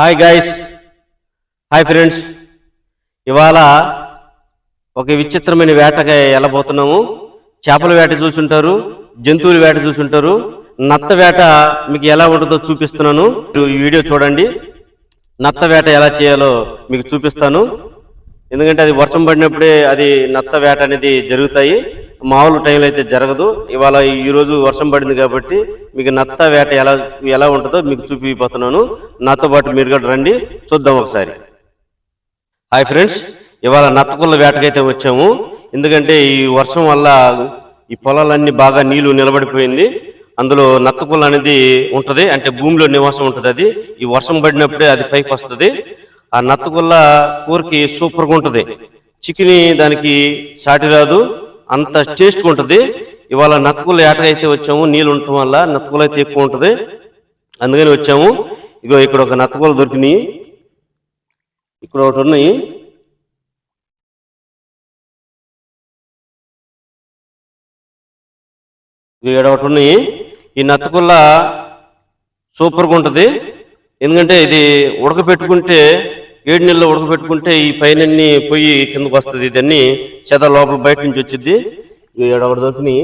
Hi guys hi friends ఇవాళ ఒక విచిత్రమైన వేటగా వెళ్ళబోతున్నాము. చేపల వేట చూసుంటారు జంతువుల వేట చూసుంటారు. నత్త వేట మీకు ఎలా ఉంటుందో చూపిస్తున్నాను. ఈ వీడియో చూడండి. నత్త వేట ఎలా చేయాలో మీకు చూపిస్తాను. ఎందుకంటే అది వర్షం పడినప్పుడే అది నత్త వేట అనేది జరుగుతాయి. మామూలు టైంలో అయితే జరగదు. ఇవాళ ఈ రోజు వర్షం పడింది కాబట్టి మీకు నత్త వేట ఎలా ఎలా ఉంటుందో మీకు చూపిపోతున్నాను. నాతో పాటు మీరు కూడా రండి. చూద్దాం ఒకసారి. హాయ్ ఫ్రెండ్స్ ఇవాళ నత్తకుళ్ళ వేటకైతే వచ్చాము. ఎందుకంటే ఈ వర్షం వల్ల ఈ పొలాలన్నీ బాగా నీళ్ళు నిలబడిపోయింది. అందులో నత్తకుళ్ళ అనేది ఉంటుంది అంటే భూమిలో నివాసం ఉంటుంది అది. ఈ వర్షం పడినప్పుడే అది పైకి వస్తుంది. ఆ నత్తగుల్ల కూరకి సూపర్గా ఉంటుంది. చికెన్ దానికి సాటి రాదు. అంత టేస్ట్గా ఉంటుంది. ఇవాళ నత్తకుళ్ళ వేటకైతే వచ్చాము నీళ్ళు ఉండటం వల్ల నత్తకులు అయితే ఎక్కువ ఉంటుంది. అందుకని వచ్చాము. ఇగో ఇక్కడ ఒక నత్తకులు దొరికినాయి. ఇక్కడ ఒకటి ఉన్నాయి. ఇక్కడ ఒకటి ఉన్నాయి. ఈ నత్తకుల్ల సూపర్గా ఉంటుంది. ఎందుకంటే ఇది ఉడకపెట్టుకుంటే ఏడు నెలలు ఉడకబెట్టుకుంటే ఈ పైన పొయ్యి కిందకు వస్తుంది. ఇదన్నీ చెద లోపల బయట నుంచి వచ్చింది ఈ ఒకటి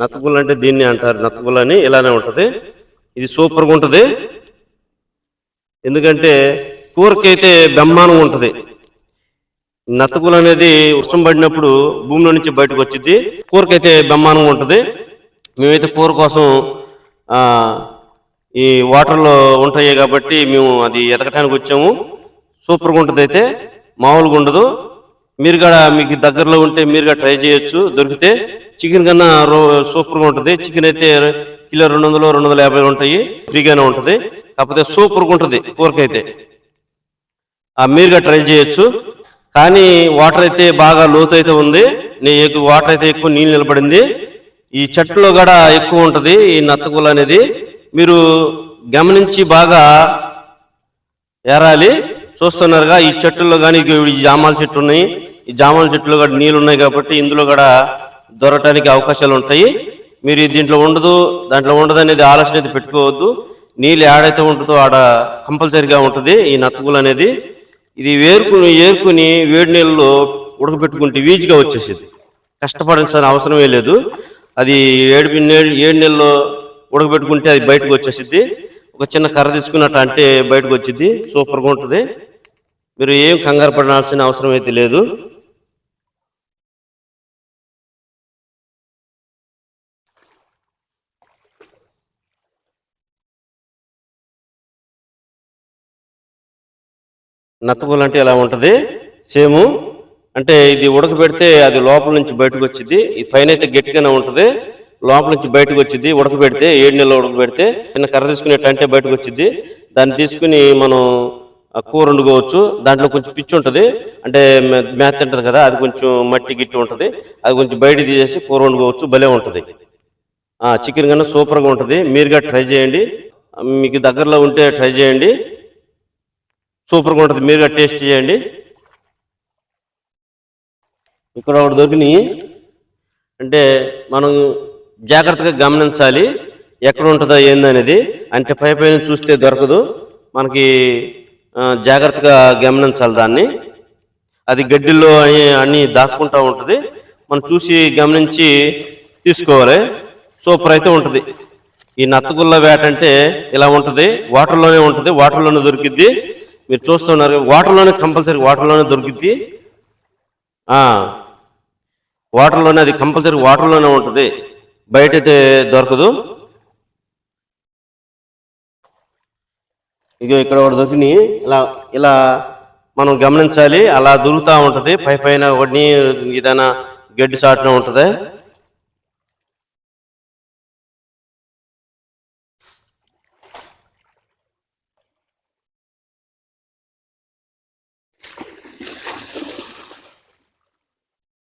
నత్తగుల్ల అంటే దీన్ని అంటారు. నత్తగుల్ల అని ఇలానే ఉంటుంది. ఇది సూపర్గా ఉంటుంది. ఎందుకంటే కూరకైతే బ్రహ్మాండంగా ఉంటుంది. నత్తగులు అనేది వర్షం పడినప్పుడు భూమిలో నుంచి బయటకు వచ్చింది కూరకైతే బ్రహ్మాండంగా ఉంటుంది. మేమైతే కూర కోసం ఈ వాటర్లో ఉంటాయి కాబట్టి మేము అది ఎతకటానికి వచ్చాము. సూపర్గా ఉంటుంది అయితే మామూలుగా ఉండదు. మీరు కూడా మీకు దగ్గరలో ఉంటే మీరు ట్రై చేయొచ్చు. దొరికితే చికెన్ కన్నా రో సూపర్గా ఉంటుంది. చికెన్ అయితే కిలో రెండు వందలు రెండు వందల యాభై ఉంటాయి. ఫ్రీగానే ఉంటుంది. కాకపోతే సూపర్గా ఉంటుంది కూరకైతే అయితే. మీరుగా ట్రై చేయొచ్చు. కానీ వాటర్ అయితే బాగా లోతు అయితే ఉంది. నీ ఎక్కువ వాటర్ అయితే ఎక్కువ నీళ్ళు నిలబడింది. ఈ చెట్టులో కూడా ఎక్కువ ఉంటుంది ఈ నత్తగుల అనేది. మీరు గమనించి బాగా ఏరాలి. చూస్తున్నారుగా ఈ చెట్టుల్లో కానీ ఈ జామాల చెట్టు ఉన్నాయి. ఈ జామాల చెట్టులో కూడా నీళ్ళు ఉన్నాయి కాబట్టి ఇందులో కూడా దొరకటానికి అవకాశాలు ఉంటాయి. మీరు దీంట్లో ఉండదు దాంట్లో ఉండదు అనేది ఆలోచన అయితే పెట్టుకోవద్దు. నీళ్ళు ఏడైతే ఉంటుందో ఆడ కంపల్సరిగా ఉంటుంది ఈ నత్తగులు అనేది. ఇది వేరుకుని ఏరుకుని వేడి నీళ్ళలో ఉడకబెట్టుకుంటే వీజ్గా వచ్చేసేది. కష్టపడాల్సిన అవసరమే లేదు. అది ఏడు ఏడు ఏడు నెలల్లో ఉడకబెట్టుకుంటే అది బయటకు వచ్చేసిద్ది. ఒక చిన్న కర్ర తీసుకున్నట్టు అంటే బయటకు వచ్చింది సూపర్గా ఉంటుంది. మీరు ఏం కంగారు పడాల్సిన అవసరం అయితే లేదు. నత్తగులు అంటే ఎలా ఉంటుంది? సేము అంటే ఇది ఉడకబెడితే అది లోపల నుంచి బయటకు వచ్చింది ఈ పైన అయితే గట్టిగానే ఉంటుంది. లోపల నుంచి బయటకు వచ్చింది ఉడకబెడితే ఏడు నెలలు ఉడకబెడితే చిన్న కర్ర తీసుకునేటంటే బయటకు వచ్చింది దాన్ని తీసుకుని మనం కూర వండుకోవచ్చు. దాంట్లో కొంచెం పిచ్చి ఉంటుంది. అంటే మేత ఉంటుంది కదా అది కొంచెం మట్టి గిట్టి ఉంటుంది. అది కొంచెం బయట తీసేసి కూర వండుకోవచ్చు. భలే ఉంటుంది. ఆ చికెన్ కన్నా సూపర్గా ఉంటుంది. మీరుగా ట్రై చేయండి. మీకు దగ్గరలో ఉంటే ట్రై చేయండి. సూపర్గా ఉంటుంది. మీరుగా టేస్ట్ చేయండి. ఇక్కడ ఒకటి దొరికినాయి. అంటే మనం జాగ్రత్తగా గమనించాలి. ఎక్కడ ఉంటుందో ఏందనేది. అంటే పై పైన చూస్తే దొరకదు. మనకి జాగ్రత్తగా గమనించాలి దాన్ని. అది గడ్డిలో అని అన్నీ దాక్కుంటా ఉంటుంది. మనం చూసి గమనించి తీసుకోవాలి. సూపర్ అయితే ఉంటుంది. ఈ నత్తగుల్ల వేట అంటే ఇలా ఉంటుంది. వాటర్లోనే ఉంటుంది. వాటర్లోనే దొరికిద్ది. మీరు చూస్తున్నారు వాటర్లోనే కంపల్సరీ వాటర్లోనే దొరికిద్ది. వాటర్లోనే అది కంపల్సరీ వాటర్లోనే ఉంటుంది. బయట అయితే దొరకదు. ఇదిగో ఇక్కడ ఒకటి దొరికినాయి. ఇలా ఇలా మనం గమనించాలి. అలా దొరుకుతూ ఉంటది. పై పైన ఒకటి ఏదైనా గడ్డి సాటిన ఉంటది.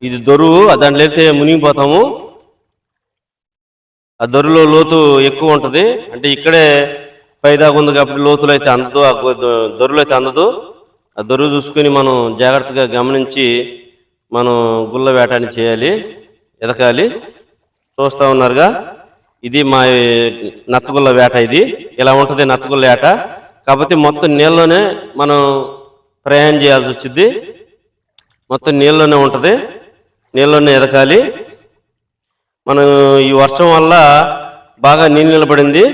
ఇది దొరువు దాంట్లో అయితే మునిగిపోతాము. ఆ దొరులో లోతు ఎక్కువ ఉంటది. అంటే ఇక్కడే పైదాగా ఉంది కాబట్టి లోతులు అయితే అందదు ఆ దొరులు అయితే అందదు. ఆ దొరువు చూసుకుని మనం జాగ్రత్తగా గమనించి మనం గుల్ల వేటాన్ని చేయాలి ఎదకాలి చూస్తా ఉన్నారుగా ఇది మా నత్తగుల్ల వేట ఇది. ఇలా ఉంటుంది నత్తగుల్ల వేట. కాకపోతే మొత్తం నీళ్ళలోనే మనం ప్రయాణం చేయాల్సి వచ్చింది. మొత్తం నీళ్ళలోనే ఉంటుంది. నీళ్ళలోనే ఎదకాలి మనం ఈ వర్షం వల్ల బాగా నీళ్ళు నిలబడింది.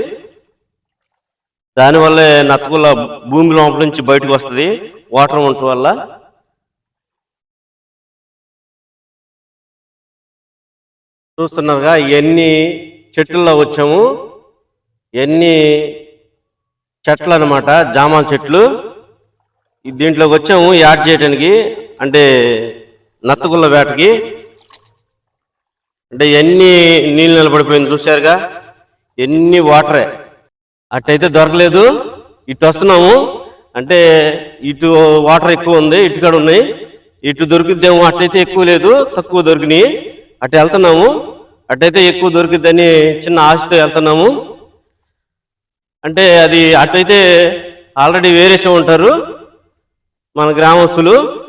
దానివల్లే నత్తగుల్ల భూమి లోపల నుంచి బయటకు వస్తుంది వాటర్ ఉండటం వల్ల. చూస్తున్నారుగా ఎన్ని చెట్లలో వచ్చాము ఎన్ని చెట్లు అనమాట జామాల చెట్లు. దీంట్లోకి వచ్చాము యాడ్ చేయడానికి అంటే నత్తగుల్ల వేటకి. అంటే ఎన్ని నీళ్ళు నిలబడిపోయింది చూశారుగా ఎన్ని వాటరే. అట్టయితే దొరకలేదు. ఇటు వస్తున్నాము. అంటే ఇటు వాటర్ ఎక్కువ ఉంది ఇటు కాడ ఉన్నాయి. ఇటు దొరికిద్దేమో అట్టయితే ఎక్కువ లేదు తక్కువ దొరికినాయి. అటు వెళ్తున్నాము. అట్టయితే ఎక్కువ దొరికిద్దని చిన్న ఆశతో వెళ్తున్నాము. అంటే అది అటైతే ఆల్రెడీ వేరేసే ఉంటారు మన గ్రామస్తులు.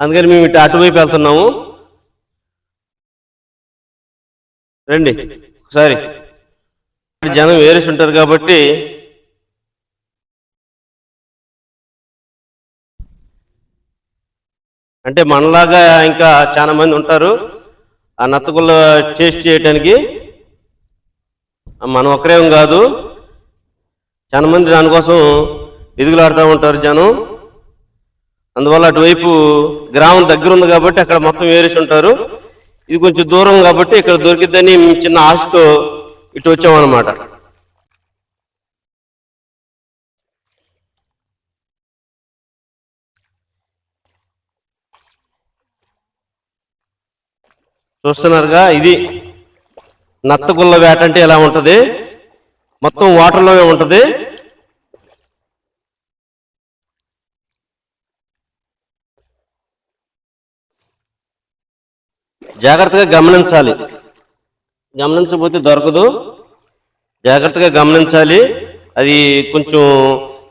అందుకని మేము ఇటు అటువైపు వెళ్తున్నాము. రండి. ఒకసారి. జనం వేరేసి ఉంటారు కాబట్టి అంటే మనలాగా ఇంకా చాలా మంది ఉంటారు. ఆ నత్తగుల్ల టేస్ట్ చేయటానికి మనం ఒక్కరేం కాదు. చాలా మంది దానికోసం ఎదుగులాడుతూ ఉంటారు జనం. అందువల్ల అటువైపు గ్రామం దగ్గర ఉంది కాబట్టి అక్కడ మొత్తం వేరేసి ఉంటారు. ఇది కొంచెం దూరం కాబట్టి ఇక్కడ దొరికిద్దని చిన్న ఆశతో ఇటు వచ్చామన్నమాట. చూస్తున్నారుగా ఇది నత్తగుల్ల వేట అంటే ఎలా ఉంటుంది? మొత్తం వాటర్లోనే ఉంటుంది. జాగ్రత్తగా గమనించాలి. గమనించబోతే దొరకదు. జాగ్రత్తగా గమనించాలి. అది కొంచెం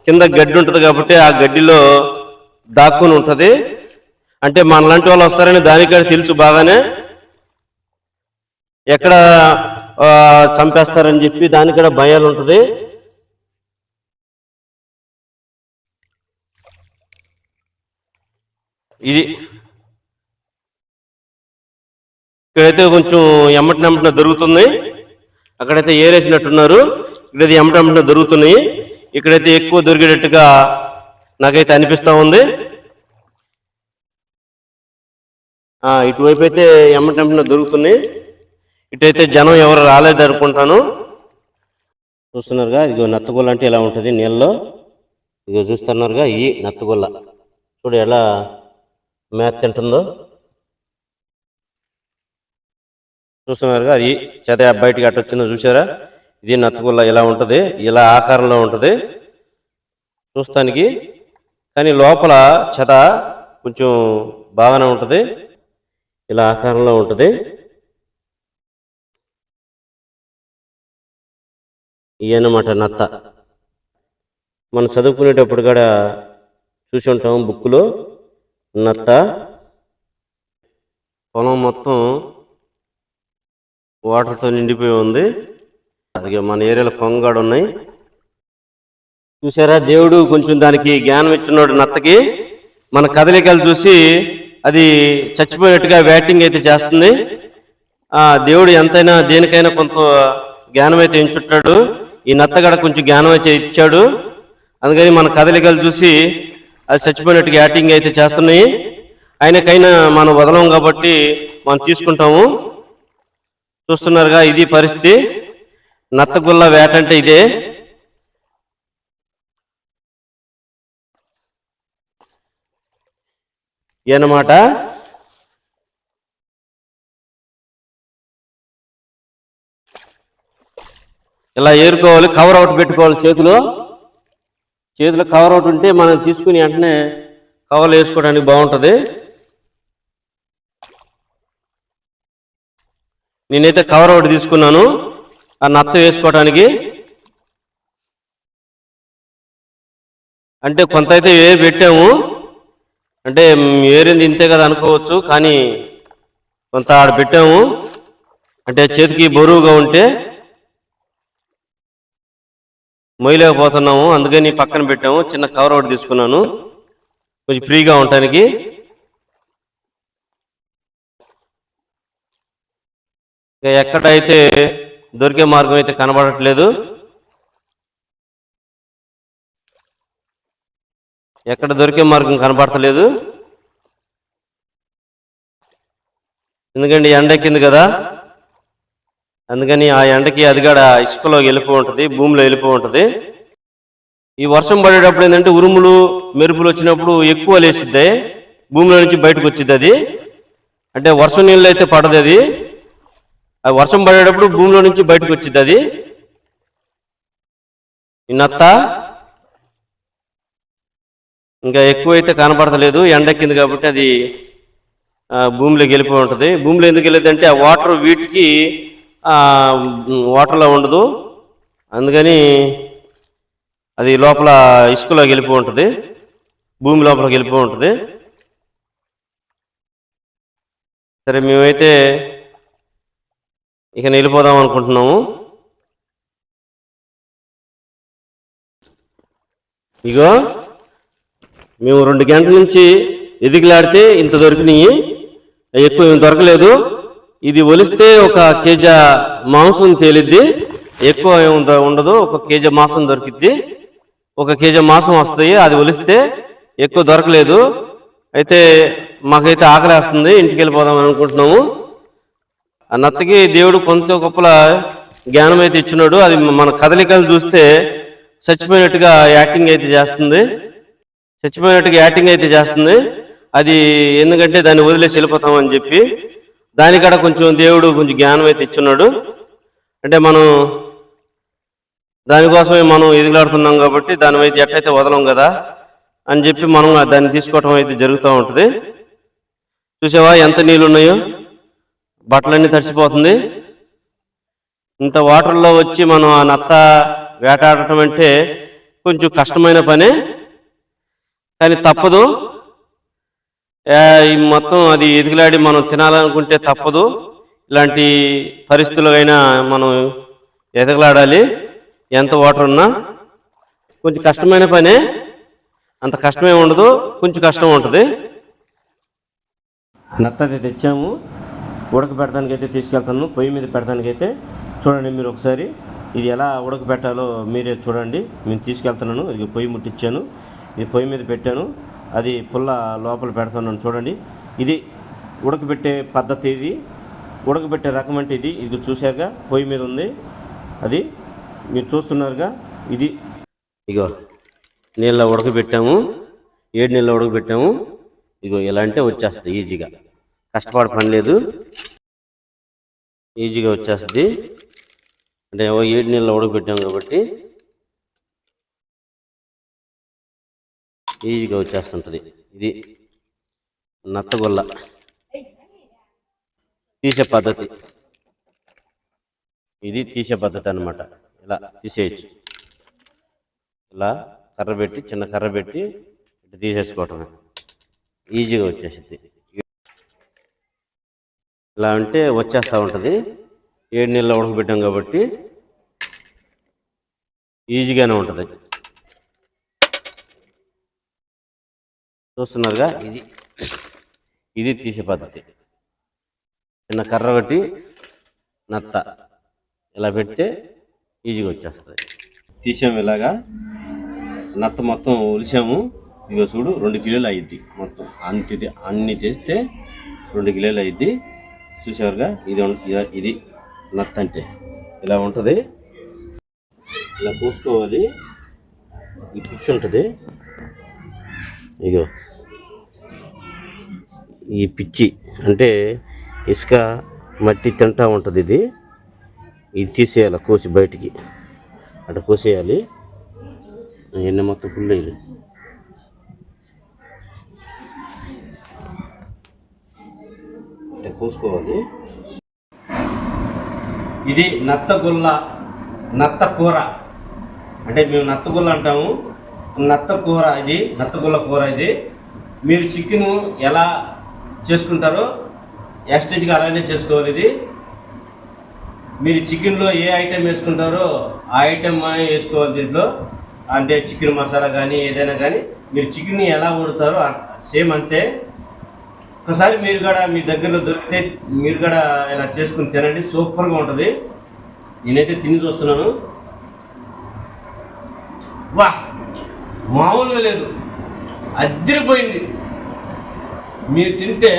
కింద గడ్డి ఉంటుంది కాబట్టి ఆ గడ్డిలో దాక్కుని ఉంటుంది. అంటే మనలాంటి వాళ్ళు వస్తారని దానికాడ తెలుసు బాగానే. ఎక్కడ చంపేస్తారని చెప్పి దానికి కూడా భయాలు ఉంటుంది. ఇది ఇక్కడైతే కొంచెం ఎమ్మటినమ్మటిన దొరుకుతుంది. అక్కడైతే ఏరేసినట్టున్నారు. ఇక్కడైతే ఎమ్మటెమ్మటిన దొరుకుతున్నాయి. ఇక్కడైతే ఎక్కువ దొరికేటట్టుగా నాకైతే అనిపిస్తూ ఉంది. ఇటువైపు అయితే ఎమ్మటెమ్మటిన దొరుకుతున్నాయి. ఇటైతే జనం ఎవరు రాలేదు అనుకుంటాను. చూస్తున్నారుగా ఇదిగో నత్తగొల్ల అంటే ఎలా ఉంటుంది నీళ్ళలో? ఇదిగో చూస్తున్నారుగా ఈ నత్తగొల్ల. చూడు ఎలా మేత తింటుందో. చూస్తున్నారు అది చేత బయటికి అట్ట వచ్చిందో చూసారా ఇది నత్తగుల్ల ఇలా ఉంటుంది ఇలా ఆకారంలో ఉంటుంది. చూస్తానికి. కానీ లోపల చెత కొంచెం బాగానే ఉంటుంది ఇలా ఆకారంలో ఉంటుంది. ఇవన్నమాట నత్త. మనం చదువుకునేటప్పుడు కూడా చూసి ఉంటాం బుక్లో నత్త. పొలం మొత్తం వాటర్తో నిండిపోయి ఉంది. అలాగే మన ఏరియాలో కొంగాడు ఉన్నాయి. చూసారా దేవుడు కొంచెం దానికి జ్ఞానం ఇచ్చున్నాడు నత్తకి. మన కదలికలు చూసి అది చచ్చిపోయినట్టుగా బ్యాటింగ్ అయితే చేస్తుంది. ఆ దేవుడు ఎంతైనా దేనికైనా కొంత జ్ఞానం అయితే ఎంచుట్టాడు ఈ నత్తగడ కొంచెం జ్ఞానం అయితే ఇచ్చాడు. అందుకని మన కదలికలు చూసి అది చచ్చిపోయినట్టుగా యాటింగ్ అయితే చేస్తున్నాయి. ఆయనకైనా మనం వదలం కాబట్టి మనం తీసుకుంటాము. చూస్తున్నారుగా ఇది పరిస్థితి. నత్తగుల్ల వేట అంటే ఇదే. ఏనమాట ఇలా ఏరుకోవాలి కవర్ అవుట్ పెట్టుకోవాలి చేతిలో. చేతిలో కవర్ అవుట్ ఉంటే మనం తీసుకుని వెంటనే కవర్లు వేసుకోవడానికి బాగుంటుంది. నేనైతే కవర్ ఒకటి తీసుకున్నాను. ఆ నత్త వేసుకోవడానికి అంటే కొంత అయితే వేరు పెట్టాము. అంటే ఏరింది ఇంతే కదా అనుకోవచ్చు కానీ కొంత ఆడ పెట్టాము. అంటే చేతికి బరువుగా ఉంటే మొయ్యలేకపోతున్నాము. అందుకని పక్కన పెట్టాము. చిన్న కవర్ ఒకటి తీసుకున్నాను. కొంచెం ఫ్రీగా ఉండటానికి. ఇక ఎక్కడైతే దొరికే మార్గం అయితే కనబడట్లేదు. ఎక్కడ దొరికే మార్గం కనబడతలేదు ఎందుకంటే ఎండ ఎక్కింది కదా. అందుకని ఆ ఎండకి అదిగాడ ఇసుకలో వెళ్ళిపో ఉంటుంది భూమిలో వెళ్ళిపో ఉంటుంది. ఈ వర్షం పడేటప్పుడు ఏంటంటే ఉరుములు మెరుపులు వచ్చినప్పుడు ఎక్కువ లేచిద్ది. భూమిలో నుంచి బయటకు వచ్చింది అది. అంటే వర్షం నీళ్ళు అయితే పడదు అది వర్షం పడేటప్పుడు భూమిలో నుంచి బయటకు వచ్చింది అది. నత్త ఇంకా ఎక్కువైతే కనపడతలేదు. ఎండెక్కింది కాబట్టి అది భూమిలోకి వెళ్ళిపోయి ఉంటుంది. భూమిలో ఎందుకు వెళ్ళేది అంటే ఆ వాటర్ వీటికి వాటర్లో ఉండదు. అందుకని అది లోపల ఇసుకలోకి వెళ్ళిపోయి ఉంటుంది. భూమి లోపలికి వెళ్ళిపోయి ఉంటుంది. సరే మేమైతే ఇక వెళ్ళిపోదాం అనుకుంటున్నాము. ఇగో మేము రెండు గంటల నుంచి ఎదిగిలాడితే ఇంత దొరికినాయి. ఎక్కువ ఏం దొరకలేదు. ఇది ఒలిస్తే ఒక కేజీ మాంసం తేలిద్ది. ఎక్కువ ఏం ఉండదు. ఒక కేజీ మాంసం దొరికిద్ది. ఒక కేజీ మాంసం వస్తాయి. అది ఒలిస్తే ఎక్కువ దొరకలేదు. అయితే మాకైతే ఆకలేస్తుంది. ఇంటికి వెళ్ళిపోదాం అనుకుంటున్నాము. ఆ నత్తకి దేవుడు కొంత గొప్పల జ్ఞానం అయితే ఇచ్చినాడు. అది మన కదలికలు చూస్తే చచ్చిపోయినట్టుగా యాక్టింగ్ అయితే చేస్తుంది. చచ్చిపోయినట్టుగా యాక్టింగ్ అయితే చేస్తుంది. అది ఎందుకంటే దాన్ని వదిలేసి వెళ్ళిపోతామని చెప్పి దానికాడ కొంచెం దేవుడు కొంచెం జ్ఞానం అయితే ఇచ్చున్నాడు అంటే మనం దానికోసమే మనం ఎదుగులాడుతున్నాం కాబట్టి దాని అయితే ఎట్టయితే వదలం కదా అని చెప్పి మనం దాన్ని తీసుకోవటం అయితే జరుగుతూ ఉంటుంది. చూసావా ఎంత నీళ్ళు ఉన్నాయో బట్టలన్నీ తడిసిపోతుంది. ఇంత వాటర్లో వచ్చి మనం ఆ నత్త వేటాడటం అంటే కొంచెం కష్టమైన పని. కానీ తప్పదు. ఈ మొత్తం అది ఎదిగిలాడి మనం తినాలనుకుంటే తప్పదు. ఇలాంటి పరిస్థితులైనా మనం ఎదగలాడాలి. ఎంత వాటర్ ఉన్నా. కొంచెం కష్టమైన పనే. అంత కష్టమే ఉండదు. కొంచెం కష్టం ఉంటుంది. నత్తది తెచ్చాము. ఉడకబెట్టడానికి అయితే తీసుకెళ్తాను. పొయ్యి మీద పెడతానికి అయితే చూడండి మీరు ఒకసారి. ఇది ఎలా ఉడకబెట్టాలో మీరే చూడండి. నేను తీసుకెళ్తున్నాను. ఇది పొయ్యి ముట్టించాను ఇది పొయ్యి మీద పెట్టాను. అది పుల్ల లోపల పెడుతున్నాను చూడండి. ఇది ఉడకబెట్టే పద్ధతి ఇది. ఉడకబెట్టే రకం అంటే ఇది. ఇది చూశాక పొయ్యి మీద ఉంది. అది మీరు చూస్తున్నారుగా? ఇది ఇగో నీళ్ళ ఉడకబెట్టాము ఏడు నీళ్ళ ఉడకబెట్టాము ఇగో ఇలా అంటే వచ్చేస్తుంది ఈజీగా. కష్టపడ పని లేదు. ఈజీగా వచ్చేస్తుంది. అంటే ఏడు నీళ్ళు ఉడకబెట్టాం కాబట్టి ఈజీగా వచ్చేస్తుంటుంది. ఇది నత్తగొల్ల. తీసే పద్ధతి. ఇది తీసే పద్ధతి అన్నమాట. ఇలా తీసేయచ్చు. ఇలా కర్ర పెట్టి చిన్న కర్ర పెట్టి ఇటు తీసేసుకోవటమే. ఈజీగా వచ్చేసింది ఇలా అంటే వచ్చేస్తూ ఉంటుంది. ఏడు నీళ్ళు ఉడకబెట్టాం కాబట్టి ఈజీగానే ఉంటుంది. చూస్తున్నారుగా? ఇది. ఇది తీసే పద్ధతి. చిన్న కర్ర పెట్టి నత్త ఇలా పెడితే ఈజీగా వచ్చేస్తుంది. తీసాము ఇలాగా. నత్త మొత్తం ఒలిసాము. ఇగో చూడు రెండు కిలోలు అయ్యిద్ది మొత్తం. అంతిది అన్ని చేస్తే రెండు కిలోలు అయ్యిద్ది చూసారుగా ఇది ఇది నత్త అంటే. ఇలా ఉంటుంది. ఇలా పూసుకోవాలి. ఈ పిచ్చి ఉంటుంది. ఇగో. ఈ పిచ్చి అంటే ఇసుక మట్టి తింటా ఉంటుంది ఇది. ఇది తీసేయాలి కోసి బయటికి. అటు కోసేయాలి. ఎన్ని మొత్తం ఫుల్ కోసుకోవాలి ఇది నత్తగుల్ల నత్త కూర. అంటే మేము నత్తగుల్ల అంటాము. నత్త కూర ఇది నత్తగుల్ల కూర ఇది. మీరు చికెన్ ఎలా చేసుకుంటారో యాస్టేజ్గా అలానే చేసుకోవాలి ఇది. మీరు చికెన్లో ఏ ఐటెం వేసుకుంటారో ఆ ఐటెం వేసుకోవాలి దీంట్లో. అంటే చికెన్ మసాలా కానీ ఏదైనా కానీ మీరు చికెన్ని ఎలా వండుతారో సేమ్ అంతే. ఒకసారి మీరు కూడా మీ దగ్గరలో దొరికితే మీరు కూడా ఇలా చేసుకుని తినండి. సూపర్గా ఉంటుంది. నేనైతే తిని చూస్తున్నాను. వా! మామూలుగా లేదు. అద్దరిపోయింది మీరు తింటే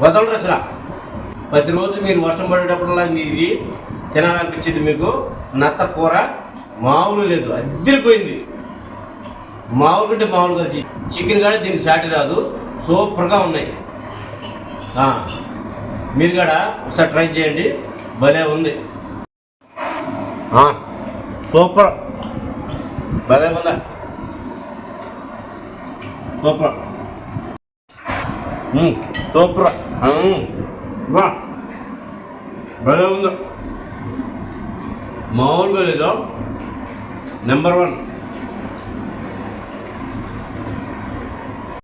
వదలరు అసలు. ప్రతిరోజు మీరు వర్షం పడేటప్పుడల్లా మీది తినాలనిపించింది మీకు. నత్త కూర మామూలు లేదు. అద్దరిపోయింది మామూలు కంటే మామూలుగా చికెన్ కానీ దీనికి సాటి రాదు. సూపర్గా ఉన్నాయి. మీరు కూడా ఒకసారి ట్రై చేయండి. భలే ఉంది. సూపర్. భలే ఉందా? సూపర్. సూపర్. వా. భలే ఉందా. మామూలుగా లేదు. Number one